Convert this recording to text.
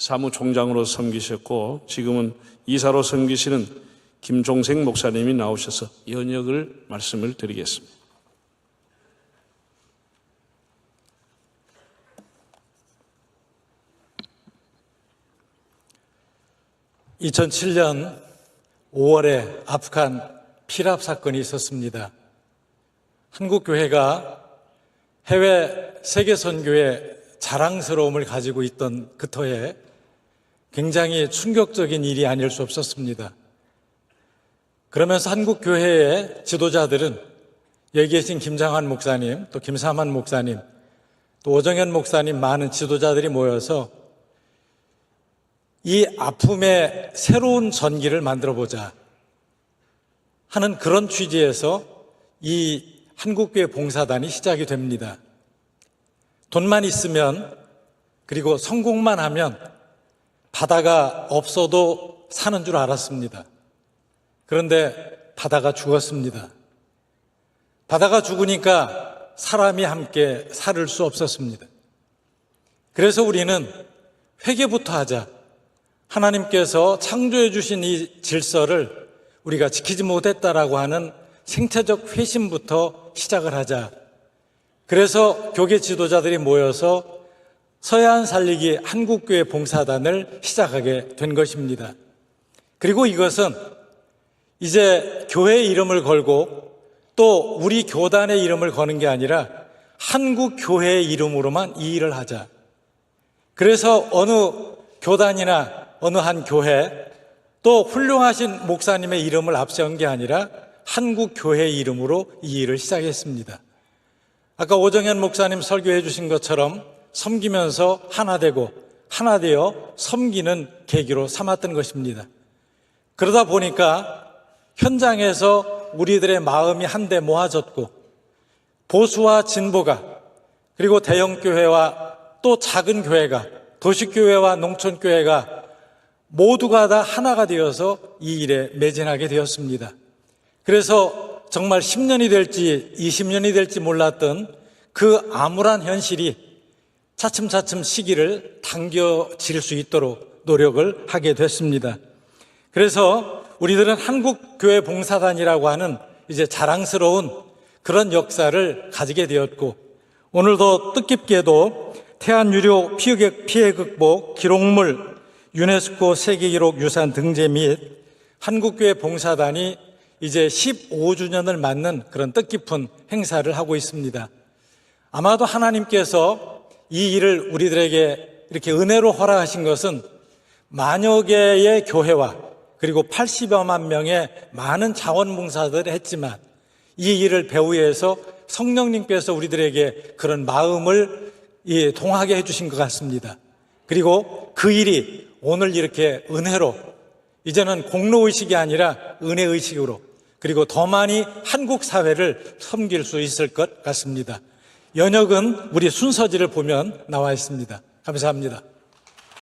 사무총장으로 섬기셨고 지금은 이사로 섬기시는 김종생 목사님이 나오셔서 연역을 말씀을 드리겠습니다. 2007년 5월에 아프간 피랍 사건이 있었습니다. 한국 교회가 해외 세계 선교의 자랑스러움을 가지고 있던 그 터에 굉장히 충격적인 일이 아닐 수 없었습니다. 그러면서 한국 교회의 지도자들은 여기 계신 김장환 목사님, 또 김삼환 목사님, 또 오정현 목사님 많은 지도자들이 모여서 이 아픔의 새로운 전기를 만들어 보자 하는 그런 취지에서 이 한국교회 봉사단이 시작이 됩니다. 돈만 있으면 그리고 성공만 하면 바다가 없어도 사는 줄 알았습니다. 그런데 바다가 죽었습니다. 바다가 죽으니까 사람이 함께 살을 수 없었습니다. 그래서 우리는 회개부터 하자. 하나님께서 창조해 주신 이 질서를 우리가 지키지 못했다라고 하는 생태적 회심부터 시작을 하자. 그래서 교계 지도자들이 모여서 서해안 살리기 한국교회 봉사단을 시작하게 된 것입니다. 그리고 이것은 이제 교회 이름을 걸고 또 우리 교단의 이름을 거는 게 아니라 한국 교회의 이름으로만 이 일을 하자. 그래서 어느 교단이나 어느 한 교회 또 훌륭하신 목사님의 이름을 앞세운 게 아니라 한국 교회 이름으로 이 일을 시작했습니다. 아까 오정현 목사님 설교해 주신 것처럼 섬기면서 하나 되고 하나 되어 섬기는 계기로 삼았던 것입니다. 그러다 보니까 현장에서 우리들의 마음이 한데 모아졌고 보수와 진보가 그리고 대형 교회와 또 작은 교회가 도시교회와 농촌교회가 모두가 다 하나가 되어서 이 일에 매진하게 되었습니다. 그래서 정말 10년이 될지 20년이 될지 몰랐던 그 암울한 현실이 차츰차츰 시기를 당겨질 수 있도록 노력을 하게 됐습니다. 그래서 우리들은 한국교회 봉사단이라고 하는 이제 자랑스러운 그런 역사를 가지게 되었고 오늘도 뜻깊게도 태안유료 피해 극복 기록물 유네스코 세계기록 유산 등재 및 한국교회 봉사단이 이제 15주년을 맞는 그런 뜻깊은 행사를 하고 있습니다. 아마도 하나님께서 이 일을 우리들에게 이렇게 은혜로 허락하신 것은 만여 개의 교회와 그리고 80여만 명의 많은 자원봉사들을 했지만 이 일을 배후에서 성령님께서 우리들에게 그런 마음을 동하게 해주신 것 같습니다. 그리고 그 일이 오늘 이렇게 은혜로 이제는 공로의식이 아니라 은혜의식으로 그리고 더 많이 한국 사회를 섬길 수 있을 것 같습니다. 연역은 우리 순서지를 보면 나와 있습니다. 감사합니다.